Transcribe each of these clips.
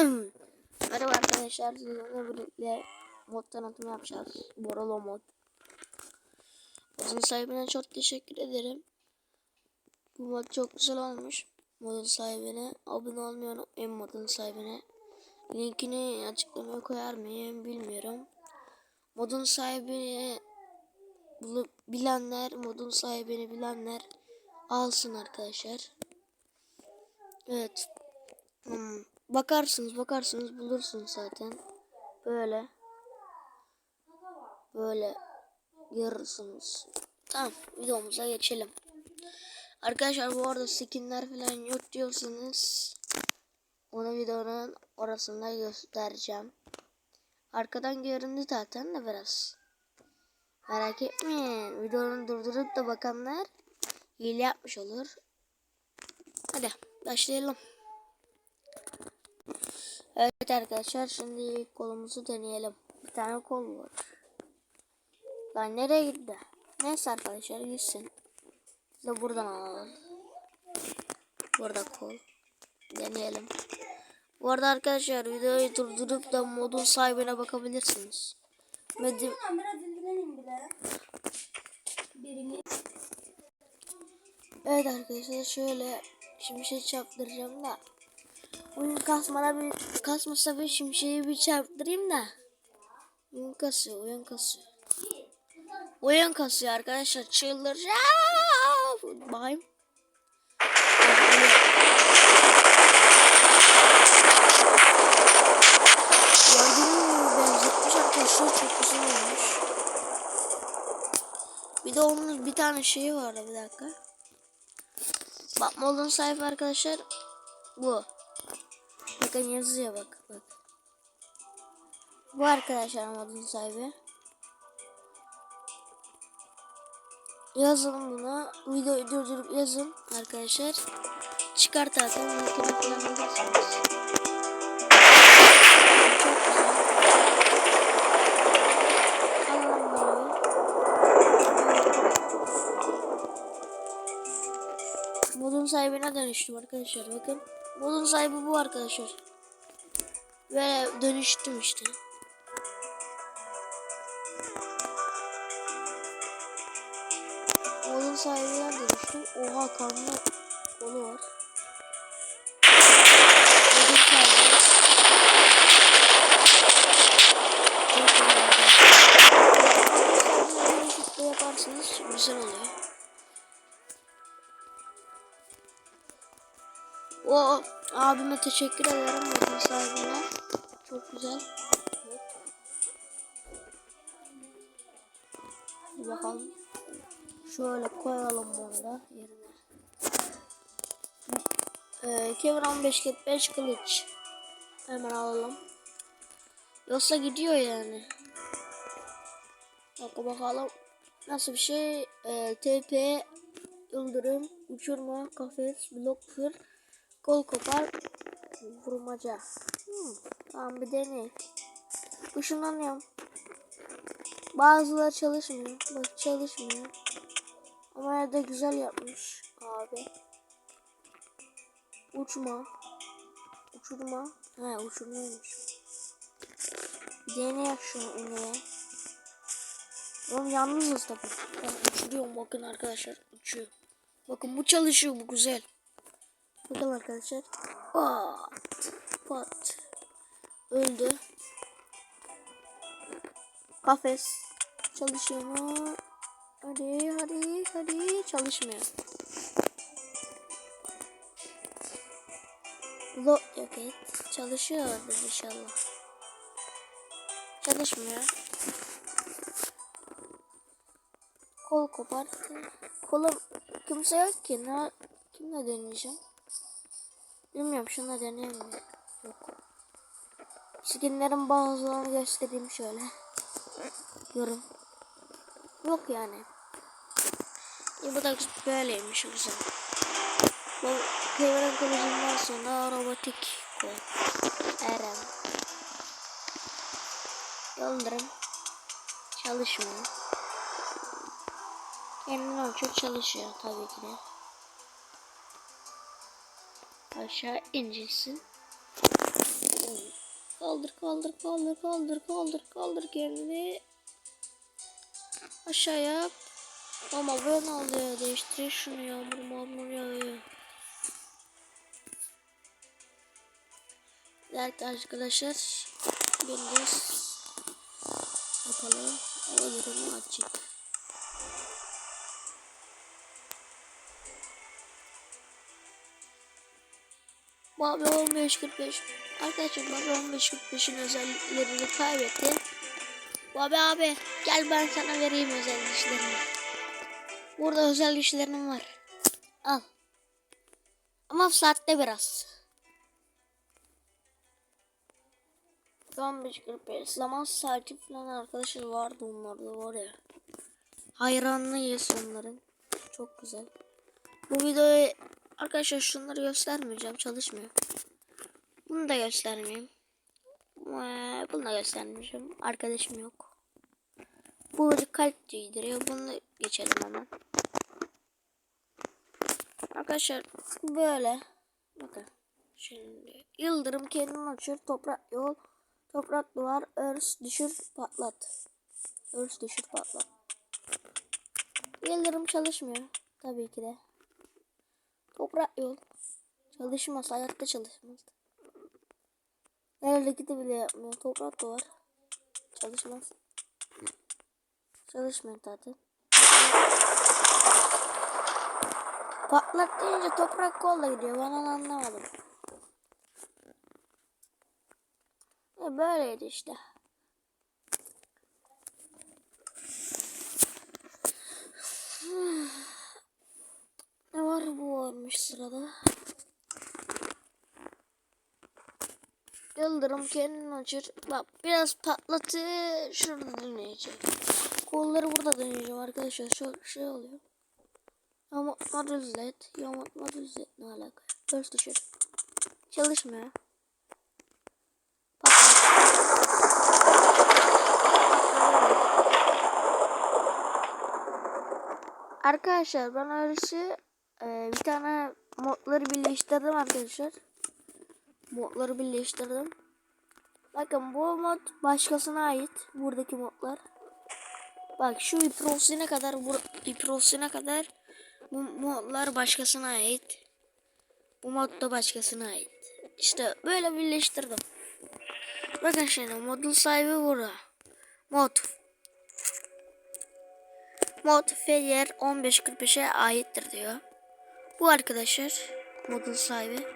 Merhaba arkadaşlar sizinle birlikte mod tanıtımı yapacağız. Borolo mod. Modun sahibine çok teşekkür ederim. Bu mod çok güzel olmuş. Modun sahibine abone olmayı unutmayın modun sahibine. Linkini açıklamaya koyar mıyım bilmiyorum. Modun sahibini bulup bilenler, modun sahibini bilenler alsın arkadaşlar. Evet. Hmm, Bakarsınız bakarsınız bulursunuz zaten. Böyle. Böyle görürsünüz. Tamam videomuza geçelim. Arkadaşlar bu arada skinler falan yok diyorsanız onu videonun orasında göstereceğim. Arkadan göründü zaten de biraz. Merak etmeyin. Videonun durdurup da bakanlar hile yapmış olur. Hadi başlayalım. Evet arkadaşlar şimdi ilk kolumuzu deneyelim. Bir tane kol var. Lan nereye gitti? Neyse arkadaşlar gitsin. De buradan alalım. Burada kol. Deneyelim. Bu arada arkadaşlar videoyu durdurup da modun sahibine bakabilirsiniz. Medim evet arkadaşlar şöyle şimdi şey çarptıracağım da. Oyun kasmana bir kasmasa bir şimşeği bir çarptırayım da. Oyun kasıyor, oyun kasıyor. Oyun kasıyor arkadaşlar. Çıldıracağım. Bakayım. Bir de onun bir tane şeyi vardı bir dakika. Bak modun sayfa arkadaşlar bu. Bakın yazıyor bak bak. Bu arkadaşlar modun sahibi. Yazın buna. Videoyu durdurup yazın arkadaşlar. Çıkar zaten. Bunu. Modun sahibine dönüştüm arkadaşlar bakın. Modun sahibi bu arkadaşlar. Ve dönüştüm işte. Modun sahibine dönüştüm. Oha kanlı kolu var. O abime teşekkür ederim modun sahibine. Çok güzel. Bakalım. Şöyle koyalım bunu da yerine. Ee, Kevin 15 45 kılıç. Hemen alalım. Yoksa gidiyor yani. Bak bakalım. Nasıl bir şey? Ee, TP yıldırım, uçurma, kafes, blok kır, kol kopar, vurmaca. Hmm, tamam bir deneyim. Işınlanıyorum. Bazıları çalışmıyor. Bak çalışmıyor. Ama yerde güzel yapmış abi. Uçma. Uçurma. He uçurmaymış. Deneyek şunu ineğe. Oğlum yalnızız tabii. Ben uçuruyorum bakın arkadaşlar. Uçuyor. Bakın bu çalışıyor bu güzel. Bakın arkadaşlar. Pat. Pat. Öldü. Kafes. Çalışıyor mu? Hadi hadi hadi. Çalışmıyor. Lo yok et. Çalışıyordur inşallah. Çalışmıyor. Kol kopar. Kolum kimse yok ki. Ne, kimle deneyeceğim? Bilmiyorum şunla deneyeyim mi? Yok. Skinlerin bazılarını göstereyim şöyle. Yorum. Yok yani. E, bu da böyleymiş güzel. Bu kıvırın kılıcından sonra robotik kol. Eren. Yıldırım. Çalışmıyor. Kendini ölçüp çalışıyor tabii ki de. Aşağı incesin. Kaldır kaldır kaldır kaldır kaldır kaldır kendini. Aşağı yap. Ama ben alıyor değiştir şunu yağmur mağmur yağıyor. Evet arkadaşlar gündüz yapalım. Hava durumu açık. Babi 1545 Arkadaşlar Babi 1545'in özelliklerini kaybetti. Babi abi gel ben sana vereyim özel güçlerini. Burada özel güçlerim var. Al. Ama saatte biraz. 1545 zaman saati falan arkadaşlar vardı onlarda var ya. Hayranlıyız onların. Çok güzel. Bu videoyu arkadaşlar şunları göstermeyeceğim çalışmıyor. Bunu da göstermeyeyim. Bunu da göstermeyeceğim. Arkadaşım yok. Bu kalp giydiriyor. Bunu geçelim hemen. Arkadaşlar böyle. Bakın. Şimdi yıldırım kendini açıyor. Toprak yol. Toprak duvar. Örs düşür patlat. Örs düşür patlat. Yıldırım çalışmıyor. Tabii ki de. Toprak yol. Çalışmaz. Hayatta çalışmaz. Hareketi bile yapmıyor. Toprak duvar. Çalışmaz. Çalışmıyor zaten. Patlat deyince toprak kolla gidiyor. Ben anlamadım. E böyleydi işte. Ne var bu varmış sırada. Yıldırım kendini açır. Bak biraz patlatı şurada deneyeceğim. Kolları burada deneyeceğim arkadaşlar. Şu şey oluyor. Yamatma düzlet. Yamatma düzlet ne alaka? Ders düşür. Çalışmıyor. Arkadaşlar ben öylesi e, bir tane modları birleştirdim arkadaşlar. Modları birleştirdim. Bakın bu mod başkasına ait. Buradaki modlar. Bak şu iprosine kadar bu iprosine kadar bu modlar başkasına ait. Bu mod da başkasına ait. İşte böyle birleştirdim. Bakın şimdi modun sahibi burada. Mod. Mod Failure 1545'e aittir diyor. Bu arkadaşlar modun sahibi.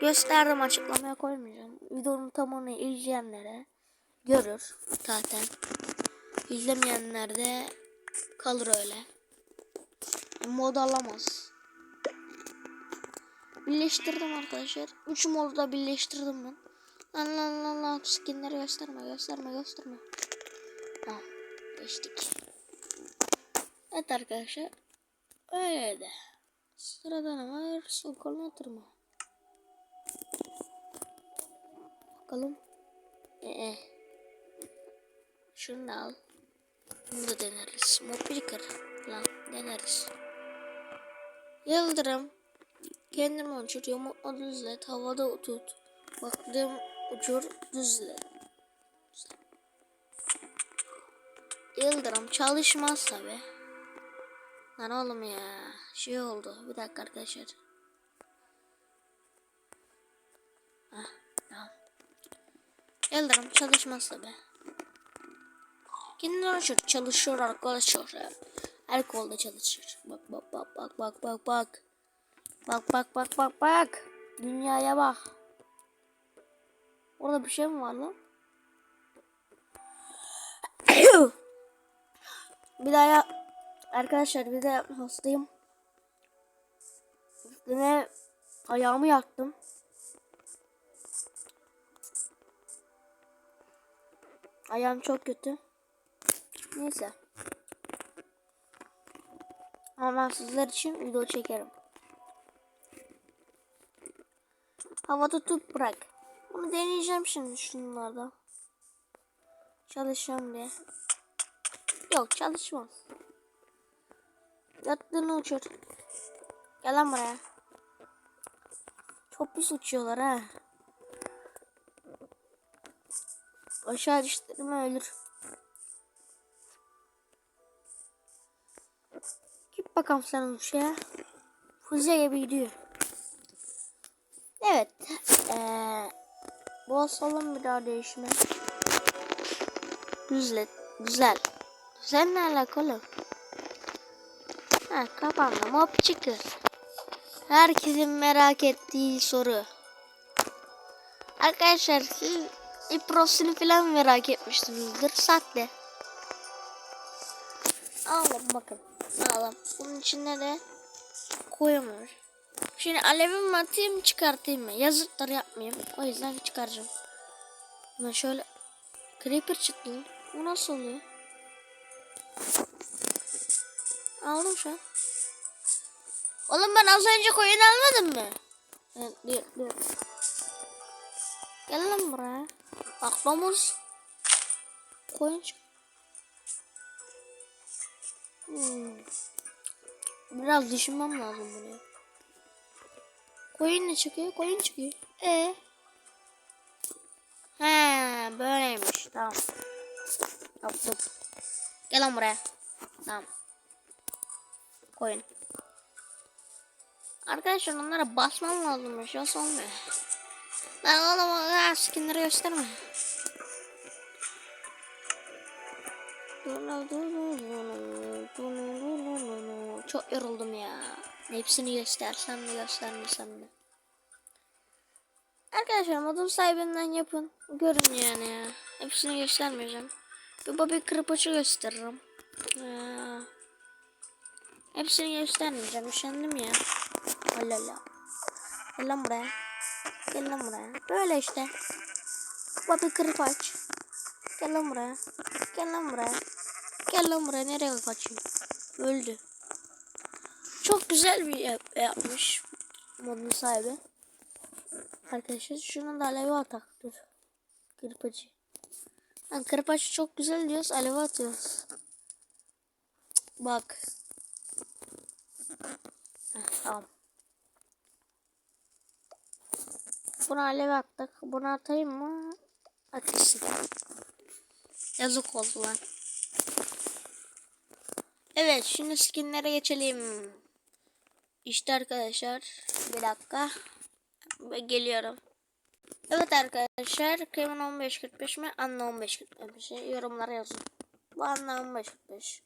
Gösterdim açıklamaya koymayacağım. Videonun tamamını izleyenlere görür zaten. İzlemeyenler de kalır öyle. Mod alamaz. Birleştirdim arkadaşlar. Üç modu da birleştirdim ben. Lan lan lan lan skinleri gösterme gösterme gösterme. Tamam geçtik. Evet arkadaşlar. Öyle de. Sırada ne var? Sokolun oturma. Bakalım. Ee. Şunu da al. Bunu da deneriz. Mobilker. Lan deneriz. Yıldırım. Kendimi uçur. Yumurtla düzlet. Havada tut. Baktım uçur düzlet. Yıldırım çalışmaz tabi. Lan oğlum ya. Şey oldu. Bir dakika arkadaşlar. Ah, tamam. Yıldırım çalışmaz tabi. Kendini uçur. Çalışıyor arkadaşlar. Her kolda çalışır. Bak bak bak bak bak bak bak. Bak bak bak bak bak. Dünyaya bak. Orada bir şey mi var lan? bir daha ya arkadaşlar bir de hastayım. Üstüne ayağımı yaktım. Ayağım çok kötü. Neyse. Ama ben sizler için video çekerim. Hava tutup bırak. Bunu deneyeceğim şimdi şunlarda. Çalışacağım diye. Yok çalışmaz. Yattığını uçur. Gel lan buraya. Çok pis uçuyorlar ha. Aşağı düştüm ölür. Git bakalım sen uçaya. Füze gibi gidiyor. Evet. Ee, basalım bir daha değişime. Güzel. Güzel. Güzel ne alakalı? Ha kapandı. Mob çıkır. Herkesin merak ettiği soru. Arkadaşlar siz iprosunu falan merak etmişsinizdir. Sahte. Alın bakın. Alın. Bunun içinde de var. Şimdi alevimi atayım çıkartayım mı? Yazıklar yapmayayım. O yüzden çıkaracağım. Ben şöyle creeper çıktı. Bu nasıl oluyor? Aldım şu an. Oğlum ben az önce koyun almadım mı? Evet, dur dur. Gel lan buraya. Bak domuz. Koyun çık. Hmm. Biraz düşünmem lazım bunu. Koyun ne çıkıyor? Koyun çıkıyor. E. He böyleymiş. Tamam. Yaptım. Gel lan buraya. Tamam. Koyun. Arkadaşlar onlara basmam lazımmış. Yoksa olmuyor. Lan oğlum ha, skinleri gösterme. Çok yoruldum ya. Hepsini göstersem mi göstermesem mi? Arkadaşlar modun sahibinden yapın. Görün yani ya. Hepsini göstermeyeceğim. Bir Bobby kırpaçı gösteririm. Ya. Hepsini göstermeyeceğim. Üşendim ya. Allah. Gel lan buraya. Gel lan buraya. Böyle işte. Bobby kırpaç. Gel lan buraya. Gel lan buraya. Gel lan buraya. Nereye kaçayım? Öldü. Çok güzel bir yap yapmış. Modun sahibi. Arkadaşlar şunu da aleve atak. Dur. Kırpacı. Yani kırpacı çok güzel diyoruz. Aleve atıyoruz. Bak. Heh, tamam. Bunu aleve attık. Bunu atayım mı? Ateşi. Yazık oldu lan. Evet şimdi skinlere geçelim. İşte arkadaşlar. Bir dakika. Geliyorum. Evet arkadaşlar. Kevin 1545 mi? Anna 1545 mi? Yorumlara yazın. Bu Anna 1545.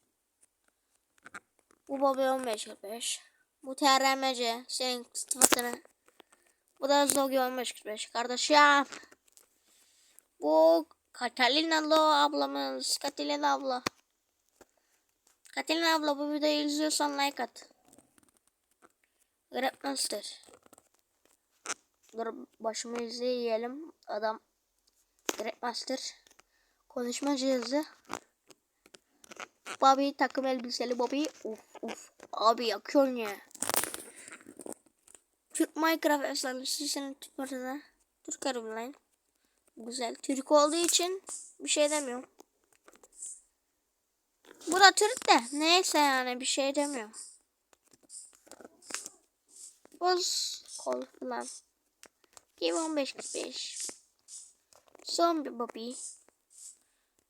Bu Bobby 1545. Bu TRMC. Senin sıfatını. Bu da Zogi 1545. Kardeşim. Bu Catalina ablamız. Catalina abla. Catalina abla bu videoyu izliyorsan like at. Grandmaster. Dur başımı izleyelim. Adam Grandmaster. Konuşma cihazı. Bobby takım elbiseli Bobby. Uf uf. Abi yakıyorsun ya. Türk Minecraft efsanesi senin tüpörüne. Türk Arumline. Güzel. Türk olduğu için bir şey demiyorum. Bu da Türk de. Neyse yani bir şey demiyorum. Buz kol falan. 1545. Son bir babi.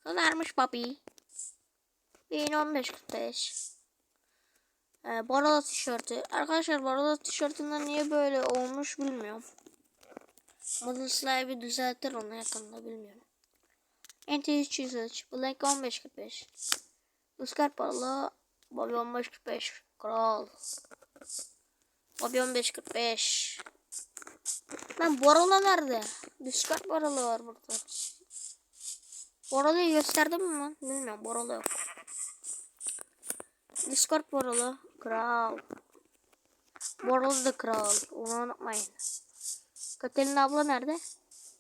Kızarmış babi. 1545 e, tişörtü. Arkadaşlar Barala tişörtünden niye böyle olmuş bilmiyorum. Model sahibi düzeltir onu yakında bilmiyorum. Enter 303 Black 1545 Oscar Barala Bobby 1545 Kral Bobby 1545 Lan Barala nerede? Discard Barala var burada. Boralıyı gösterdim mi lan? Bilmiyorum Borala yok. Discord Borala. Kral. Borala da kral. Onu unutmayın. Katalina abla nerede?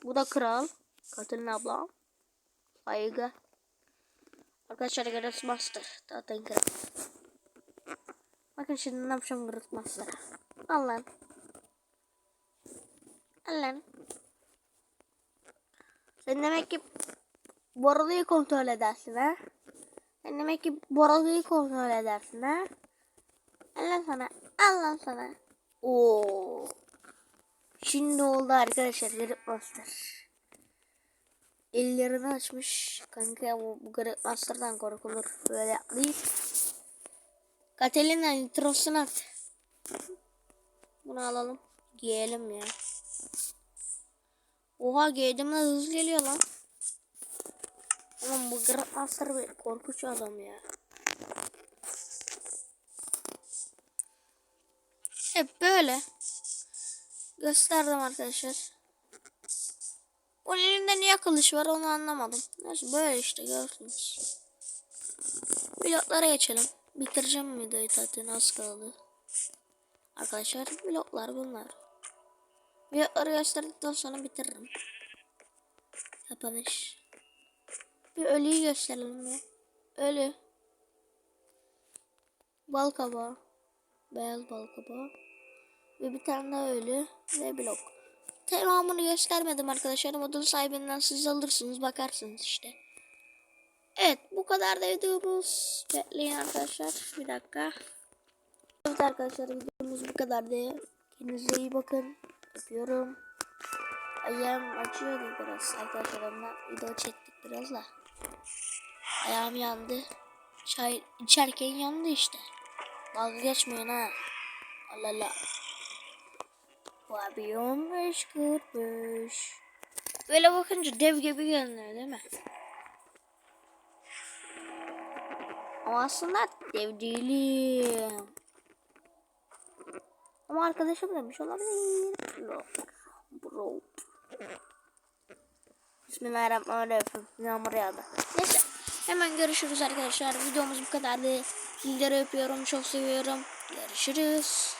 Bu da kral. Katalina abla. Saygı. Arkadaşlar Gareth Master. Zaten kral. Bakın şimdi ne yapacağım Gareth Master'a. Al lan. Al lan. Sen demek ki Boralıyı kontrol edersin ha. Demek ki Boralıyı kontrol edersin ha. Al lan sana. Al lan sana. Oo. Şimdi oldu arkadaşlar Garip Master. ellerini açmış. Kanka bu, bu garip master'dan korkulur. Böyle yapmayı. Katalina nitrosunu at. Bunu alalım. Giyelim ya. Oha giydim hızlı geliyor lan. Oğlum bu garip master bir korkunç adam ya. Hep böyle. Gösterdim arkadaşlar. Onun elinde niye kılıç var onu anlamadım. Neyse böyle işte gördünüz. Pilotlara geçelim. Bitireceğim videoyu zaten az kaldı. Arkadaşlar pilotlar bunlar. Pilotları gösterdikten sonra bitiririm. Kapanış. Bir ölüyü gösterelim ya. Ölü. Bal kabağı. Beyaz bal kabağı. Ve bir tane daha ölü. Ve blok. Tamamını göstermedim arkadaşlar. Modun sahibinden siz alırsınız bakarsınız işte. Evet bu kadar da videomuz. Bekleyin arkadaşlar. Bir dakika. Evet arkadaşlar videomuz bu kadardı. Kendinize iyi bakın. Öpüyorum. Ayağım acıyordu biraz arkadaşlar. Onunla video çektik biraz da. Ayağım yandı. Çay içerken yandı işte. Dalga geçmeyin ha. Allah Allah. Bu abi 15 kırmış. Böyle bakınca dev gibi görünüyor değil mi? Ama aslında dev değilim. Ama arkadaşım demiş olabilir. Bro. Bro. Bismillahirrahmanirrahim. Yağmur yağdı. Neyse. Hemen görüşürüz arkadaşlar. Videomuz bu kadardı. Sizleri öpüyorum. Çok seviyorum. Görüşürüz.